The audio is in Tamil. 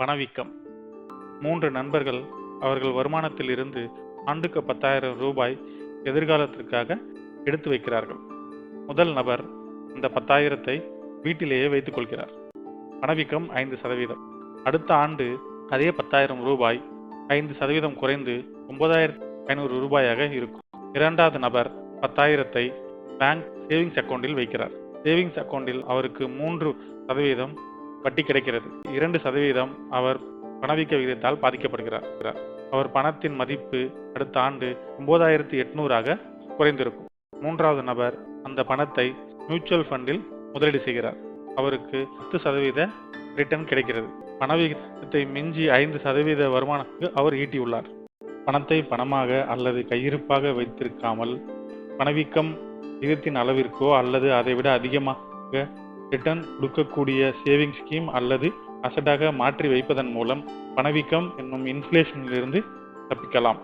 பணவீக்கம். மூன்று நண்பர்கள் அவர்கள் வருமானத்தில் இருந்து ஆண்டுக்கு பத்தாயிரம் ரூபாய் எதிர்காலத்திற்காக எடுத்து வைக்கிறார்கள். முதல் நபர் இந்த பத்தாயிரத்தை வீட்டிலேயே வைத்துக் கொள்கிறார். பணவீக்கம் ஐந்து சதவீதம். அடுத்த ஆண்டு அதே பத்தாயிரம் ரூபாய் ஐந்து சதவீதம் குறைந்து ஒன்பதாயிரத்தி ஐநூறு ரூபாயாக இருக்கும். இரண்டாவது நபர் பத்தாயிரத்தை பேங்க் சேவிங்ஸ் அக்கௌண்டில் வைக்கிறார். சேவிங்ஸ் அக்கௌண்டில் அவருக்கு மூன்று சதவீதம் வட்டி கிடைக்கிறது. இரண்டு சதவீதம் அவர் பணவீக்க விகிதத்தால் பாதிக்கப்படுகிறார். அவர் பணத்தின் மதிப்பு அடுத்த ஆண்டு ஒன்பதாயிரத்தி எட்நூறாக குறைந்திருக்கும். மூன்றாவது நபர் அந்த பணத்தை மியூச்சுவல் ஃபண்டில் முதலீடு செய்கிறார். அவருக்கு பத்து சதவீத ரிட்டர்ன் கிடைக்கிறது. பணவீகத்தை மிஞ்சி ஐந்து சதவீத வருமானத்துக்கு அவர் ஈட்டியுள்ளார். பணத்தை பணமாக அல்லது கையிருப்பாக வைத்திருக்காமல் பணவீக்கம் விகிதத்தின் அளவிற்கோ அல்லது அதைவிட அதிகமாக ரிட்டர்ன் கொடுக்கக்கூடிய சேவிங் ஸ்கீம் அல்லது அசட்டாக மாற்றி வைப்பதன் மூலம் பணவீக்கம் என்னும் இன்ஃப்ளேஷனிலிருந்து தப்பிக்கலாம்.